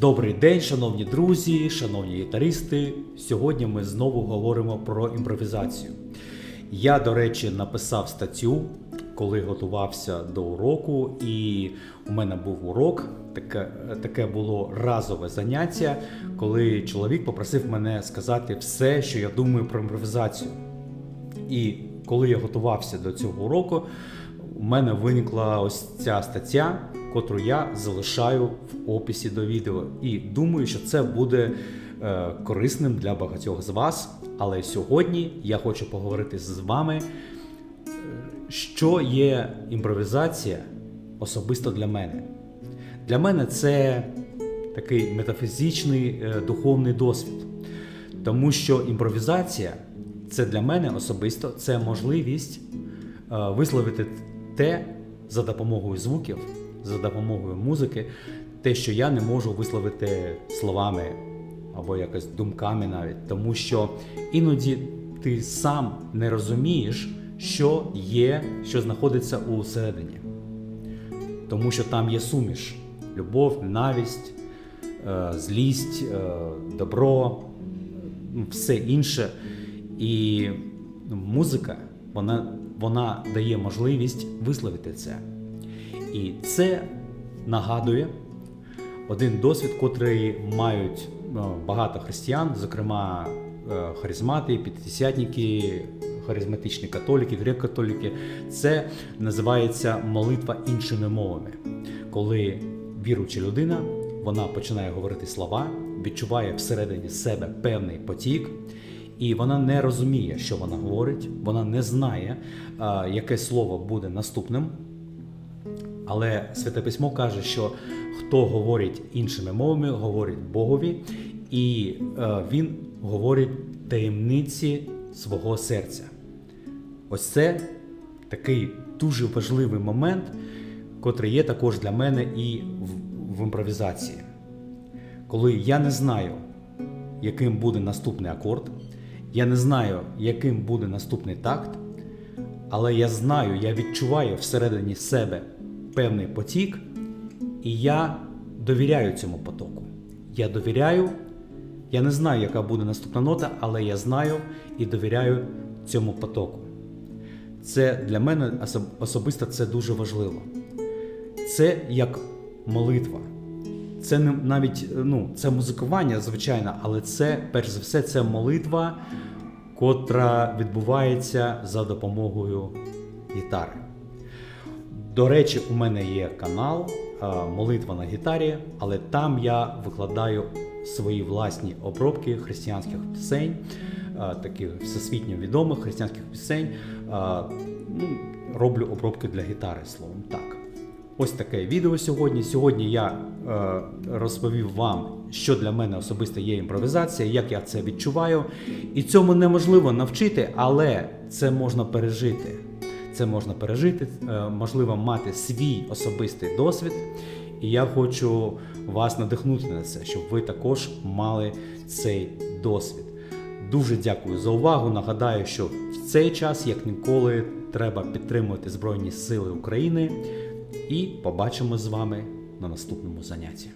Добрий день, шановні друзі, шановні гітаристи. Сьогодні ми знову говоримо про імпровізацію. Я, до речі, написав статтю, коли готувався до уроку, і у мене був урок. Таке, таке було разове заняття, коли чоловік попросив мене сказати все, що я думаю про імпровізацію. І коли я готувався до цього уроку, у мене виникла ось ця стаття, котру я залишаю в описі до відео. І думаю, що це буде е, корисним для багатьох з вас. Але сьогодні я хочу поговорити з вами, е, що є імпровізація особисто для мене. Для мене це такий метафізичний е, духовний досвід. Тому що імпровізація це для мене особисто це можливість е, висловити те за допомогою звуків, за допомогою музики, те, що я не можу висловити словами або якось думками навіть. Тому що іноді ти сам не розумієш, що є, що знаходиться у середині. Тому що там є суміш: любов, ненависть, е, злість, е, добро, все інше. І музика вона, вона дає можливість висловити це. І це нагадує один досвід, котрий мають е, багато християн, зокрема е, харизмати, п'ятдесятники, харизматичні католики, греко-католики. Це називається молитва іншими мовами. Коли віруюча людина вона починає говорити слова, відчуває всередині себе певний потік, і вона не розуміє, що вона говорить, вона не знає, яке слово буде наступним. Але Святе Письмо каже, що хто говорить іншими мовами, говорить Богові, і е, він говорить таємниці свого серця. Ось це такий дуже важливий момент, котрий є також для мене і в, в імпровізації. Коли я не знаю, яким буде наступний акорд, я не знаю, яким буде наступний такт, але я знаю, я відчуваю всередині себе певний потік, і я довіряю цьому потоку. Я довіряю, я не знаю, яка буде наступна нота, але я знаю і довіряю цьому потоку. Це для мене особисто це дуже важливо. Це як молитва. Це не навіть ну, це музикування, звичайно, але це, перш за все, це молитва, котра відбувається за допомогою гітари. До речі, у мене є канал е, Молитва на гітарі, але там я викладаю свої власні обробки християнських пісень, е, таких всесвітньо відомих християнських пісень. Е, ну, Роблю обробки для гітари, словом так. Ось таке відео сьогодні. Сьогодні я е, розповів вам, що для мене особисто є імпровізація, як я це відчуваю. І цьому неможливо навчити, але це можна пережити. Це можна пережити, е, можливо мати свій особистий досвід. І я хочу вас надихнути на це, щоб ви також мали цей досвід. Дуже дякую за увагу. Нагадаю, що в цей час, як ніколи, треба підтримувати Збройні Сили України. І побачимо з вами на наступному занятті.